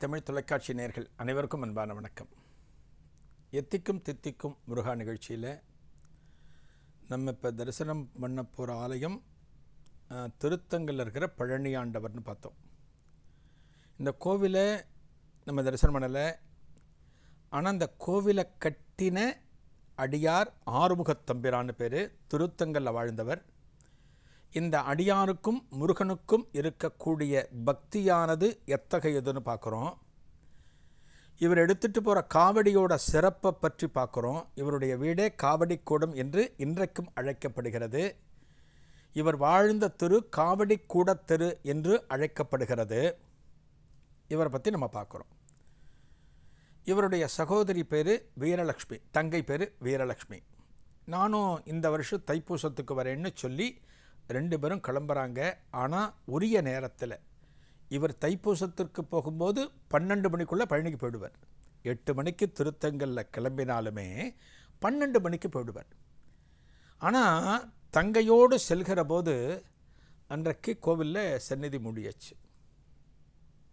தமிழ் தொலைக்காட்சி நேர்கள் அனைவருக்கும் அன்பான வணக்கம். எத்திக்கும் தித்திக்கும் முருகா நிகழ்ச்சியில் நம்ம இப்போ தரிசனம் பண்ண போகிற ஆலயம் அஹ், இருக்கிற பழனி ஆண்டவர்னு பார்த்தோம். இந்த கோவிலை நம்ம தரிசனம் பண்ணலை. ஆனால் இந்த கோவிலை கட்டின அடியார் ஆறுமுகத்தம்பிரான்னு பேர் திருத்தங்கல்ல வாழ்ந்தவர். இந்த அடியாருக்கும் முருகனுக்கும் இருக்கக்கூடிய பக்தியானது எத்தகையதுன்னு பார்க்குறோம். இவர் எடுத்துட்டு போகிற காவடியோட சிறப்பை பற்றி பார்க்குறோம். இவருடைய வீடே காவடி கூடம் என்று இன்றைக்கும் அழைக்கப்படுகிறது. இவர் வாழ்ந்த தெரு காவடி தெரு என்று அழைக்கப்படுகிறது. இவரை பற்றி நம்ம பார்க்குறோம். இவருடைய சகோதரி பேர் வீரலக்ஷ்மி தங்கை பேர் வீரலக்ஷ்மி. நானும் இந்த வருஷம் தைப்பூசத்துக்கு வரேன்னு சொல்லி ரெண்டு பேரும் கிளம்புறாங்க. ஆனால் உரிய நேரத்தில் இவர் தைப்பூசத்திற்கு போகும்போது பன்னெண்டு மணிக்குள்ளே பழனிக்கு போயிடுவார். எட்டு மணிக்கு திருத்தங்களில் கிளம்பினாலுமே பன்னெண்டு மணிக்கு போயிடுவார். ஆனால் தங்கையோடு செல்கிற போது அன்றைக்கு கோவிலில் சந்நிதி முடியாச்சு.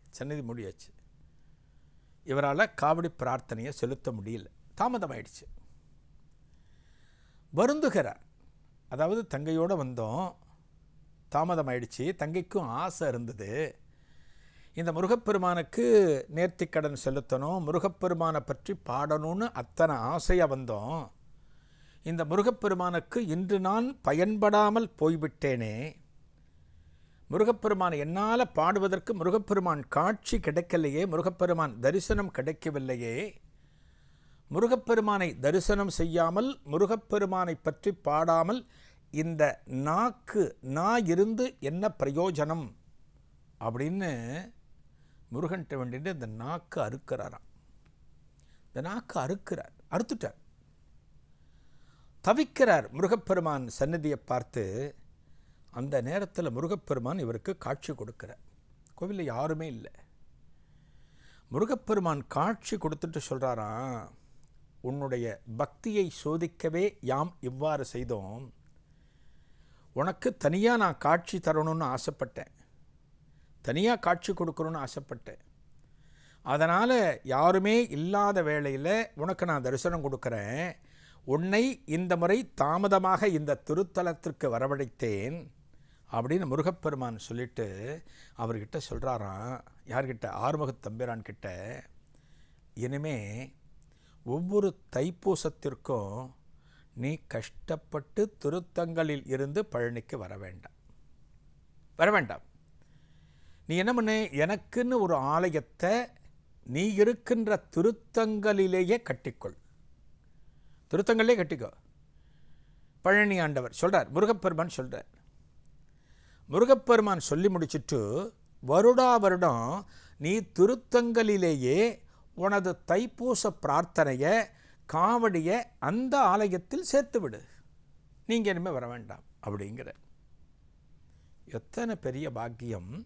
சந்நிதி முடியாச்சு. இவரால் காவடி பிரார்த்தனையை செலுத்த முடியல. தாமதமாயிடுச்சு. வருந்துகிறார். அதாவது தங்கையோடு வந்தோம். தாமதமாயிடுச்சு. தங்கைக்கும் ஆசை இருந்தது. இந்த முருகப்பெருமானுக்கு நேர்த்திக்கடன் செலுத்தணும் முருகப்பெருமானை பற்றி பாடணும்னு அத்தனை ஆசையாக வந்தோம். இந்த முருகப்பெருமானுக்கு இன்று நான் பயன்படாமல் போய்விட்டேனே. முருகப்பெருமான் என்னால் பாடுவதற்கு முருகப்பெருமான் காட்சி கிடைக்கலையே முருகப்பெருமான் தரிசனம் கிடைக்கவில்லையே. முருகப்பெருமானை தரிசனம் செய்யாமல் முருகப்பெருமானை பற்றி பாடாமல் இந்த நாக்கு நான் இருந்து என்ன பிரயோஜனம்? அப்படின்னு முருகன்ட்ட வேண்டிட்டு இந்த நாக்கு அறுக்கிறாராம். இந்த நாக்கு அறுக்கிறார் அறுத்துட்டார். தவிக்கிறார் முருகப்பெருமான் சன்னதியை பார்த்து அந்த நேரத்தில் முருகப்பெருமான் இவருக்கு காட்சி கொடுக்கிறார். கோவிலில் யாருமே இல்லை. முருகப்பெருமான் காட்சி கொடுத்துட்டு சொல்கிறாராம் உன்னுடைய பக்தியை சோதிக்கவே யாம் இவ்வாறு செய்தோம். உனக்கு தனியாக நான் காட்சி தரணும்னு ஆசைப்பட்டேன். தனியாக காட்சி கொடுக்கணும்னு ஆசைப்பட்டேன். அதனால் யாருமே இல்லாத வேளையில் உனக்கு நான் தரிசனம் கொடுக்குறேன். உன்னை இந்த முறை தாமதமாக இந்த திருத்தலத்திற்கு வரவழைத்தேன் அப்படின்னு முருகப்பெருமான் சொல்லிட்டு அவர்கிட்ட சொல்கிறாராம் யார்கிட்ட? ஆறுமுகத் தம்பிரான் கிட்ட இனிமே ஒவ்வொரு தைப்பூசத்திற்கும் நீ கஷ்டப்பட்டு திருத்தங்களில் இருந்து பழனிக்கு வர வேண்டாம். வர வேண்டாம். நீ என்ன பண்ணு? எனக்குன்னு ஒரு ஆலயத்தை நீ இருக்கின்ற திருத்தங்களிலேயே கட்டிக்கொள். திருத்தங்களிலே கட்டிக்கோ. பழனி ஆண்டவர் சொல்கிறார் முருகப்பெருமான் சொல்கிறார் முருகப்பெருமான் சொல்லி முடிச்சுட்டு வருடா வருடம் நீ திருத்தங்களிலேயே உனது தைப்பூச பிரார்த்தனையை காவடியை அந்த ஆலயத்தில் சேர்த்து விடு நீங்கள் இனிமேல் வர வேண்டாம் அப்படிங்கிற. எத்தனை பெரிய பாக்கியம்.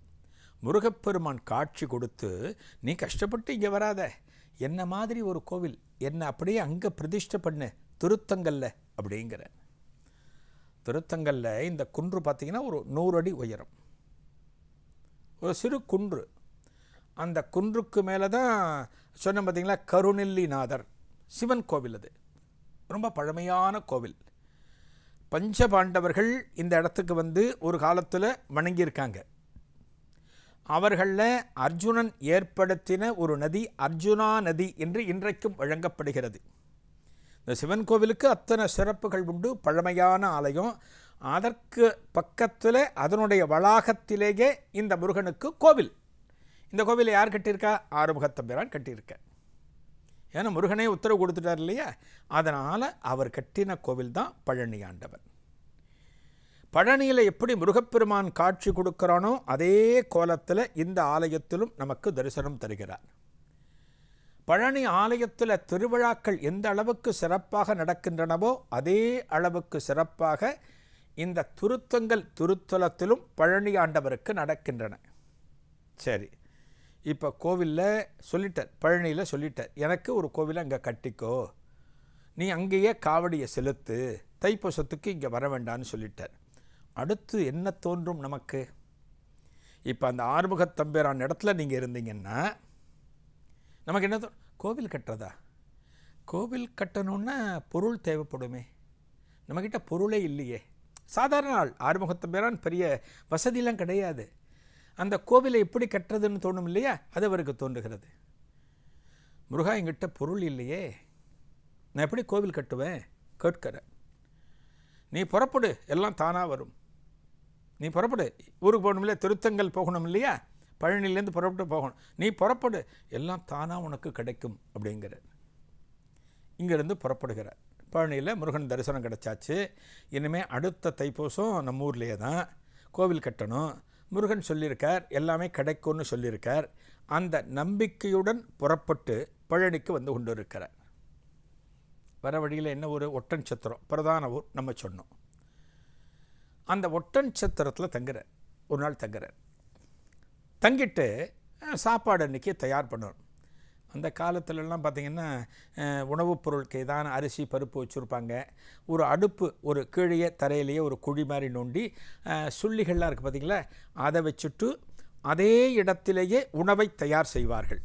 முருகப்பெருமான் காட்சி கொடுத்து நீ கஷ்டப்பட்டு இங்கே வராத. என்ன மாதிரி ஒரு கோவில். என்னை அப்படியே அங்கே பிரதிஷ்டை பண்ணு. திருத்தங்கல்ல அப்படிங்கிற. திருத்தங்கல்ல இந்த குன்று பார்த்தீங்கன்னா ஒரு நூறு அடி உயரம். ஒரு சிறு குன்று. அந்த குன்றுக்கு மேலே தான் சொன்ன பார்த்தீங்களா கருநெல்லிநாதர். சிவன் கோவில் அது. ரொம்ப பழமையான கோவில். பஞ்சபாண்டவர்கள் இந்த இடத்துக்கு வந்து ஒரு காலத்தில் வணங்கியிருக்காங்க. அவர்களில் அர்ஜுனன் ஏற்படுத்தின ஒரு நதி அர்ஜுனா நதி என்று இன்றைக்கும் வழங்கப்படுகிறது. இந்த சிவன் கோவிலுக்கு அத்தனை சிறப்புகள் உண்டு பழமையான ஆலயம். அதற்கு பக்கத்தில் அதனுடைய வளாகத்திலேயே இந்த முருகனுக்கு கோவில். இந்த கோவிலை யார் கட்டியிருக்கா? ஆறுமுகத்தம்பிரான் கட்டியிருக்க. ஏன்னா முருகனே உத்தரவு கொடுத்துட்டார் இல்லையா? அதனால் அவர் கட்டின கோவில் தான் பழனி ஆண்டவர். பழனியில் எப்படி முருகப்பெருமான் காட்சி கொடுக்கிறானோ அதே கோலத்தில் இந்த ஆலயத்திலும் நமக்கு தரிசனம் தருகிறார். பழனி ஆலயத்தில் திருவிழாக்கள் எந்த அளவுக்கு சிறப்பாக நடக்கின்றனவோ அதே அளவுக்கு சிறப்பாக இந்த துருத்தங்கள் திருத்தலத்திலும் பழனி ஆண்டவருக்கு நடக்கின்றன. சரி. இப்போ கோவிலில் சொல்லிட்டார் பழனியில் சொல்லிட்டார் எனக்கு ஒரு கோவிலை அங்கே கட்டிக்கோ. நீ அங்கேயே காவடியை செலுத்து தைப்பூசத்துக்கு இங்கே வர வேண்டான்னு சொல்லிட்டார். அடுத்து என்ன தோன்றும் நமக்கு? இப்போ அந்த ஆறுமுகத் தம்பேரான் இடத்துல நீங்கள் இருந்தீங்கன்னா நமக்கு என்ன தோணும் கோவில் கட்டுறதா? கோவில் கட்டணுன்னா பொருள் தேவைப்படுமே. நம்மக்கிட்ட பொருளே இல்லையே. சாதாரண ஆள் ஆறுமுகத்தம்பேரான் பெரிய வசதியெலாம் கிடையாது. அந்த கோவிலை எப்படி கட்டுறதுன்னு தோணும் இல்லையா அது அவருக்கு தோன்றுகிறது. முருகா எங்கிட்ட பொருள் இல்லையே. நான் எப்படி கோவில் கட்டுவேன்? கேட்கிற. நீ புறப்படு எல்லாம் தானாக வரும். நீ புறப்படு. ஊருக்கு போகணும் இல்லையா திருத்தங்கள் போகணும் இல்லையா பழனிலேருந்து புறப்பட்டு போகணும். நீ புறப்படு எல்லாம் தானாக உனக்கு கிடைக்கும் அப்படிங்கிற. இங்கேருந்து புறப்படுகிற பழனியில் முருகன் தரிசனம் கிடச்சாச்சு. இனிமேல் அடுத்த தைப்பூசம் நம்ம ஊர்லேயே தான். கோவில் கட்டணும். முருகன் சொல்லியிருக்கார் எல்லாமே கிடைக்கும்னு சொல்லியிருக்கார். அந்த நம்பிக்கையுடன் புறப்பட்டு பழனிக்கு வந்து கொண்டு இருக்கிறார் வர வழியில் என்ன ஒரு ஒட்டன் சத்திரம் பிரதான ஊர் நம்ம சொன்னோம். அந்த ஒட்டன் சத்திரத்தில் தங்குறார். ஒரு நாள் தங்குறார். தங்கிட்டு சாப்பாடு அன்றைக்கி தயார் பண்ணணும் அந்த காலத்துலலாம் பார்த்திங்கன்னா உணவுப் பொருளுக்கு ஏதான அரிசி பருப்பு வச்சுருப்பாங்க. ஒரு அடுப்பு ஒரு கீழே தரையிலேயே ஒரு குழி மாதிரி நோண்டி சுள்ளிகள்லாம் இருக்குது பார்த்திங்களா? அதை வச்சுட்டு அதே இடத்திலேயே உணவை தயார் செய்வார்கள்.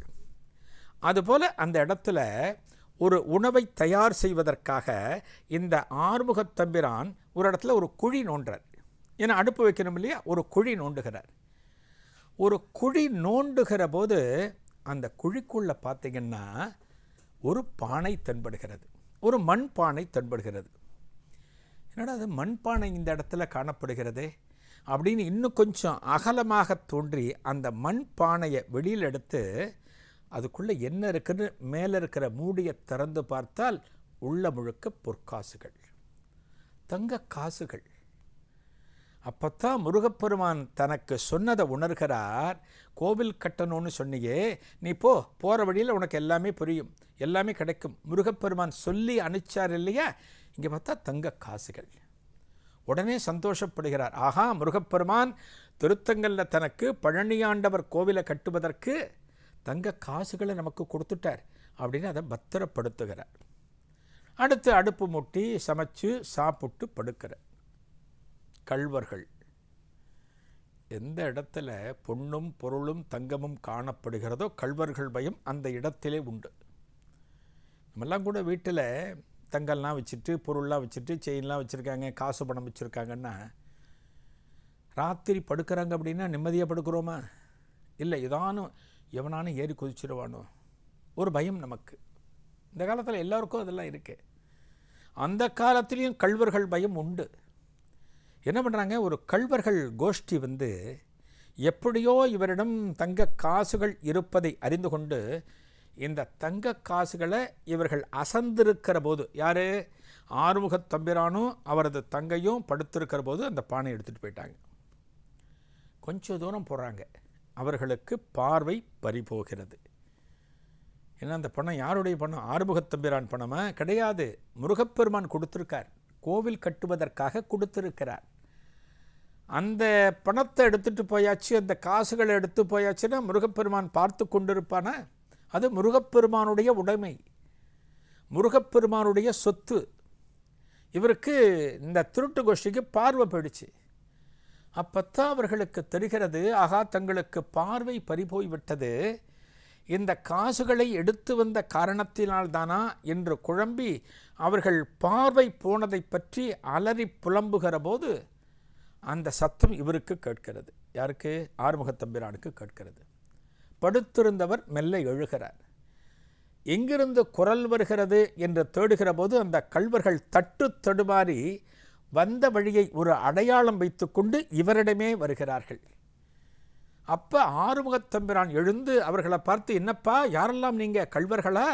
அதுபோல் அந்த இடத்துல ஒரு உணவை தயார் செய்வதற்காக இந்த ஆறுமுகத் தம்பிரான் ஒரு இடத்துல ஒரு குழி நோண்டுறார். ஏன்னா அடுப்பு வைக்கணும் இல்லையா? ஒரு குழி நோண்டுகிறார். ஒரு குழி நோண்டுகிற போது அந்த குழிக்குள்ளே பார்த்தீங்கன்னா ஒரு பானை தென்படுகிறது. ஒரு மண் பானை தென்படுகிறது. என்னடா அது மண்பானை இந்த இடத்துல காணப்படுகிறதே? அப்படின்னு இன்னும் கொஞ்சம் அகலமாக தோன்றி அந்த மண் பானையை வெளியில் எடுத்து அதுக்குள்ளே என்ன இருக்குன்னு மேலே இருக்கிற மூடியை திறந்து பார்த்தால் உள்ள முழுக்க பொற்காசுகள். தங்க காசுகள். அப்போத்தான் முருகப்பெருமான் தனக்கு சொன்னதை உணர்கிறார். கோவில் கட்டணும்னு சொன்னியே நீ போ போகிற வழியில் உனக்கு எல்லாமே புரியும் எல்லாமே கிடைக்கும். முருகப்பெருமான் சொல்லி அனுப்பிச்சார் இல்லையா? இங்கே பார்த்தா தங்க காசுகள். உடனே சந்தோஷப்படுகிறார். ஆஹா முருகப்பெருமான் திருத்தங்கல்ல தனக்கு பழனியாண்டவர் கோவிலை கட்டுவதற்கு தங்க காசுகளை நமக்கு கொடுத்துட்டார் அப்படின்னு அதை பத்திரப்படுத்துகிறார். அடுத்து அடுப்பு மூட்டி சமைச்சு சாப்பிட்டு படுக்கிறார். கள்வர்கள். எந்த இடத்துல பொன்னும் பொருளும் தங்கமும் காணப்படுகிறதோ கள்வர்கள் பயம் அந்த இடத்திலே உண்டு. நம்மெல்லாம் கூட வீட்டில் தங்கம்லாம் வச்சுட்டு பொருள்லாம் வச்சுட்டு செயின்லாம் வச்சுருக்காங்க காசு பணம் வச்சுருக்காங்கன்னா ராத்திரி படுக்கிறாங்க அப்படின்னா நிம்மதியாக படுக்கிறோமா? இல்லை ஏதானும் எவனானும் ஏறி குதிச்சிருவானோ? ஒரு பயம் நமக்கு. இந்த காலத்தில் எல்லாருக்கும் அதெல்லாம் இருக்குது அந்த காலத்துலேயும் கள்வர்கள் பயம் உண்டு. என்ன பண்ணுறாங்க ஒரு கள்வர்கள் கோஷ்டி வந்து எப்படியோ இவரிடம் தங்க காசுகள் இருப்பதை அறிந்து கொண்டு இந்த தங்க காசுகளை இவர்கள் அசந்திருக்கிற போது யார்? ஆறுமுகத் தம்பிரானும் அவரது தங்கையும் படுத்திருக்கிற போது அந்த பானை எடுத்துகிட்டு போயிட்டாங்க. கொஞ்ச தூரம் போகிறாங்க அவர்களுக்கு பார்வை பறிபோகிறது. ஏன்னா அந்த பணம் யாருடைய பணம் ஆறுமுகத் தம்பிரான் கிடையாது. முருகப்பெருமான் கொடுத்துருக்கார். கோவில் கட்டுவதற்காக கொடுத்துருக்கிறார். அந்த பணத்தை எடுத்துகிட்டு போயாச்சு அந்த காசுகளை எடுத்து போயாச்சுன்னா முருகப்பெருமான் பார்த்து கொண்டிருப்பானா? அது முருகப்பெருமானுடைய உடைமை முருகப்பெருமானுடைய சொத்து. இவருக்கு இந்த திருட்டு கோஷ்டிக்கு பார்வை போயிடுச்சு. அப்பத்தான் அவர்களுக்கு தெரிகிறது ஆகா தங்களுக்கு பார்வை பறிபோய் விட்டது. இந்த காசுகளை எடுத்து வந்த காரணத்தினால்தானா? என்று குழம்பி அவர்கள் பார்வை போனதை பற்றி அலறி புலம்புகிற போது அந்த சத்தம் இவருக்கு கேட்கிறது. யாருக்கு? ஆறுமுகத்தம்பிரானுக்கு கேட்கிறது. படுத்திருந்தவர் மெல்ல எழுகிறார். எங்கிருந்து குரல் வருகிறது என்று தேடுகிற போது அந்த கள்வர்கள் தட்டு தடுமாறி வந்த வழியை ஒரு அடையாளம் வைத்துக்கொண்டு இவரிடமே வருகிறார்கள். அப்போ ஆறுமுகத்தம்பிரான் எழுந்து அவர்களை பார்த்து என்னப்பா யாரெல்லாம் நீங்கள் கள்வர்களா?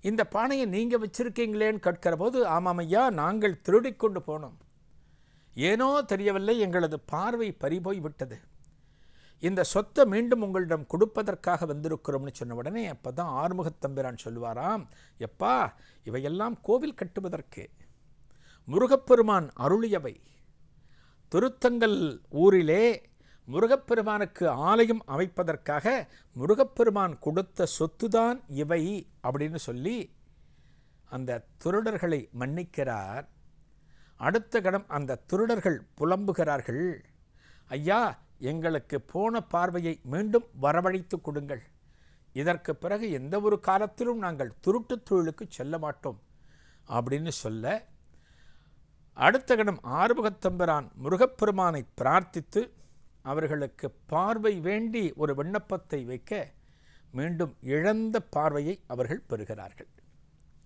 இந்த பானையை நீங்கள் வச்சுருக்கீங்களேன்னு கேட்கிற போது ஆமாம் ஐயா நாங்கள் திருடிக்கொண்டு போனோம். ஏனோ தெரியவில்லை எங்களது பார்வை பறிபோய் விட்டது. இந்த சொத்தை மீண்டும் உங்களிடம் கொடுப்பதற்காக வந்திருக்கிறோம்னு சொன்ன உடனே அப்போ தான் ஆறுமுகத்தம்பிரான் சொல்லுவாராம் எப்பா இவையெல்லாம் கோவில் கட்டுவதற்கு. முருகப்பெருமான் அருளியவை. திருத்தங்கல் ஊரிலே முருகப்பெருமானுக்கு ஆலயம் அமைப்பதற்காக முருகப்பெருமான் கொடுத்த சொத்துதான் இவை அப்படின்னு சொல்லி அந்த திருடர்களை மன்னிக்கிறார் அடுத்த கணம் அந்த திருடர்கள் புலம்புகிறார்கள். ஐயா எங்களுக்கு போன பார்வையை மீண்டும் வரவழைத்து கொடுங்கள். இதற்கு பிறகு எந்த ஒரு காலத்திலும் நாங்கள் துருட்டுத் தொழிலுக்கு செல்ல மாட்டோம் அப்படின்னு சொல்ல அடுத்த கணம் ஆறுமுகத்தம்பரான் முருகப்பெருமானை பிரார்த்தித்து அவர்களுக்கு பார்வை வேண்டி ஒரு விண்ணப்பத்தை வைக்க மீண்டும் இழந்த பார்வையை அவர்கள் பெறுகிறார்கள்.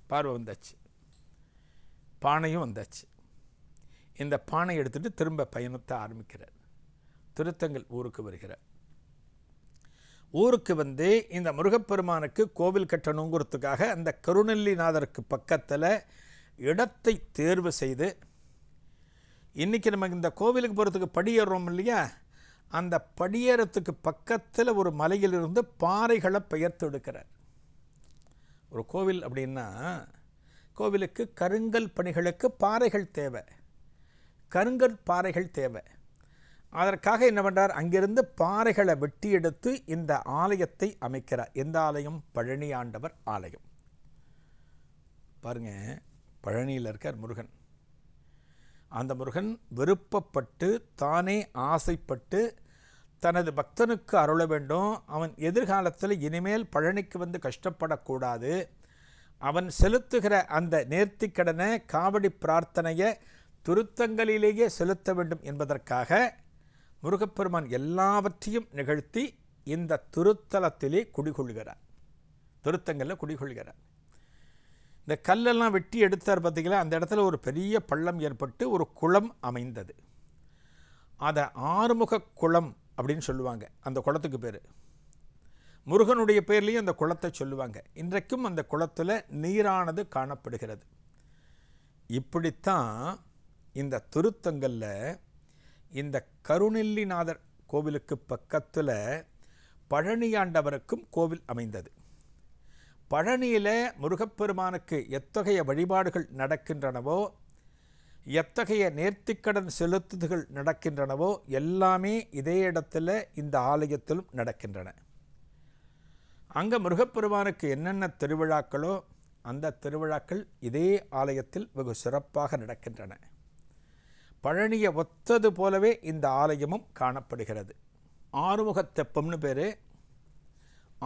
பார்வை வந்தாச்சு. பானையும் வந்தாச்சு. இந்த பானை எடுத்துட்டு திரும்ப பயணத்தை ஆரம்பிக்கிறார். திருத்தங்கள் ஊருக்கு வருகிறார். ஊருக்கு வந்து இந்த முருகப்பெருமானுக்கு கோவில் கட்டணுங்கிறதுக்காக அந்த கருணெல்லிநாதருக்கு பக்கத்தில் இடத்தை தேர்வு செய்து இன்றைக்கி நம்ம இந்த கோவிலுக்கு போகிறதுக்கு படியேறோம் இல்லையா? அந்த படியேறத்துக்கு பக்கத்தில் ஒரு மலையிலிருந்து பாறைகளை பெயர்த்து எடுக்கிறார். ஒரு கோவில் அப்படின்னா கோவிலுக்கு கருங்கல் பணிகளுக்கு பாறைகள் தேவை. கருங்கற் பாறைகள் தேவை. அதற்காக என்ன பண்ணுறார் அங்கிருந்து பாறைகளை வெட்டி எடுத்து இந்த ஆலயத்தை அமைக்கிறார். எந்த ஆலயம்? பழனி ஆண்டவர் ஆலயம். பாருங்க பழனியில் இருக்கார் முருகன். அந்த முருகன் விருப்பப்பட்டு தானே ஆசைப்பட்டு தனது பக்தனுக்கு அருள வேண்டும். அவன் எதிர்காலத்தில் இனிமேல் பழனிக்கு வந்து கஷ்டப்படக்கூடாது. அவன் செலுத்துகிற அந்த நேர்த்திக்கடனை காவடி பிரார்த்தனையை துருத்தங்களிலேயே செலுத்த வேண்டும் என்பதற்காக முருகப்பெருமான் எல்லாவற்றையும் நிகழ்த்தி இந்த துருத்தலத்திலே குடிகொள்கிறார். துருத்தங்களில் குடிகொள்கிறார். இந்த கல்லெல்லாம் வெட்டி எடுத்தார் பார்த்தீங்களா? அந்த இடத்துல ஒரு பெரிய பள்ளம் ஏற்பட்டு ஒரு குளம் அமைந்தது. அதை ஆறுமுக குளம் அப்படின்னு சொல்லுவாங்க. அந்த குளத்துக்கு பேர். முருகனுடைய பேர்லேயும் அந்த குளத்தை சொல்லுவாங்க. இன்றைக்கும் அந்த குளத்தில் நீரானது காணப்படுகிறது. இப்படித்தான் இந்த திருத்தங்களில் இந்த கருணெல்லிநாதர் கோவிலுக்கு பக்கத்தில் பழனியாண்டவருக்கும் கோவில் அமைந்தது. பழனியில் முருகப்பெருமானுக்கு எத்தகைய வழிபாடுகள் நடக்கின்றனவோ எத்தகைய நேர்த்திக்கடன் செலுத்துதல்கள் நடக்கின்றனவோ எல்லாமே இதே இடத்துல இந்த ஆலயத்திலும் நடக்கின்றன. அங்கே முருகப்பெருமானுக்கு என்னென்ன திருவிழாக்களோ அந்த திருவிழாக்கள் இதே ஆலயத்தில் வெகு சிறப்பாக நடக்கின்றன. பழனியை ஒத்தது போலவே இந்த ஆலயமும் காணப்படுகிறது. ஆறுமுகத்தெப்பம்னு பேர்.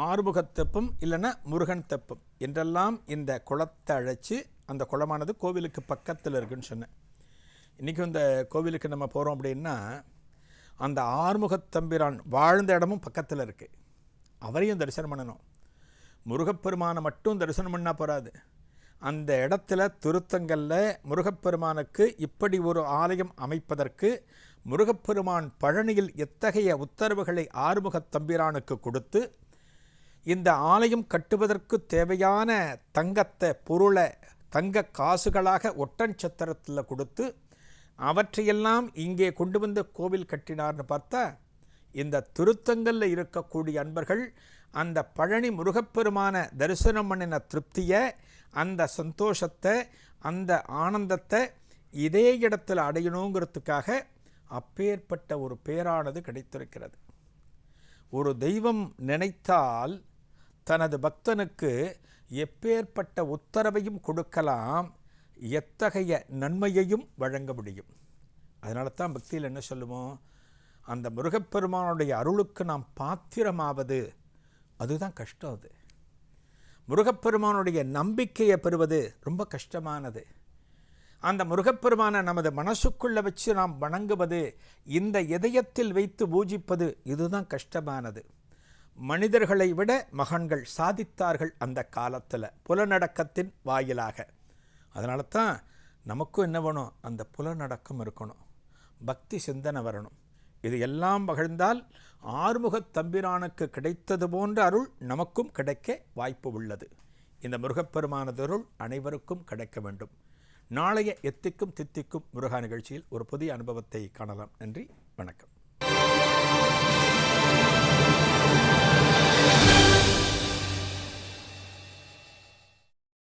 ஆறுமுகத்தெப்பம் இல்லைன்னா முருகன் தெப்பம் என்றெல்லாம் இந்த குளத்தை அழைச்சி அந்த குளமானது கோவிலுக்கு பக்கத்தில் இருக்குன்னு சொன்னேன். இன்றைக்கும் இந்த கோவிலுக்கு நம்ம போகிறோம் அப்படின்னா அந்த ஆறுமுகத்தம்பிரான் வாழ்ந்த இடமும் பக்கத்தில் இருக்குது அவரையும் தரிசனம் பண்ணணும். முருகப்பெருமானை மட்டும் தரிசனம் பண்ணால் போகாது அந்த இடத்துல திருத்தங்கல்ல முருகப்பெருமானுக்கு இப்படி ஒரு ஆலயம் அமைப்பதற்கு முருகப்பெருமான் பழனியில் எத்தகைய உத்தரவுகளை ஆறுமுகத் தம்பிரானுக்கு கொடுத்து இந்த ஆலயம் கட்டுவதற்கு தேவையான தங்கத்தை பொருளை தங்க காசுகளாக ஒட்டன்சத்திரத்தில் கொடுத்து அவற்றையெல்லாம் இங்கே கொண்டு வந்து கோவில் கட்டினார்னு பார்த்தா இந்த திருத்தங்களில் இருக்கக்கூடிய அன்பர்கள் அந்த பழனி முருகப்பெருமான தரிசனம் பண்ணின திருப்தியை அந்த சந்தோஷத்தை அந்த ஆனந்தத்தை இதே இடத்துல அடையணுங்கிறதுக்காக அப்பேற்பட்ட ஒரு பேரானது கிடைத்திருக்கிறது. ஒரு தெய்வம் நினைத்தால் தனது பக்தனுக்கு எப்பேற்பட்ட உத்தரவையும் கொடுக்கலாம் எத்தகைய நன்மையையும் வழங்க முடியும். அதனால தான் பக்தியில் என்ன சொல்லுவோம் அந்த முருகப்பெருமானுடைய அருளுக்கு நாம் பாத்திரமாவது அதுதான் கஷ்டம் அது. முருகப்பெருமானுடைய நம்பிக்கையை பெறுவது ரொம்ப கஷ்டமானது. அந்த முருகப்பெருமானை நமது மனசுக்குள்ளே வச்சு நாம் வணங்குவது இந்த இதயத்தில் வைத்து பூஜிப்பது இதுதான் கஷ்டமானது. மனிதர்களை விட மகன்கள் சாதித்தார்கள் அந்த காலத்தில் புலநடக்கத்தின் வாயிலாக. அதனால தான் நமக்கும் என்ன வேணும்? அந்த புலநடக்கம் இருக்கணும். பக்தி சிந்தனை வரணும். இது எல்லாம் பகிழ்ந்தால் ஆறுமுகத் தம்பிரானுக்கு கிடைத்தது போன்ற அருள் நமக்கும் கிடைக்க வாய்ப்பு உள்ளது. இந்த முருகப்பெருமானதருள் அனைவருக்கும் கிடைக்க வேண்டும். நாளைய எத்திக்கும் தித்திக்கும் முருகா நிகழ்ச்சியில் ஒரு புதிய அனுபவத்தை காணலாம். நன்றி வணக்கம்.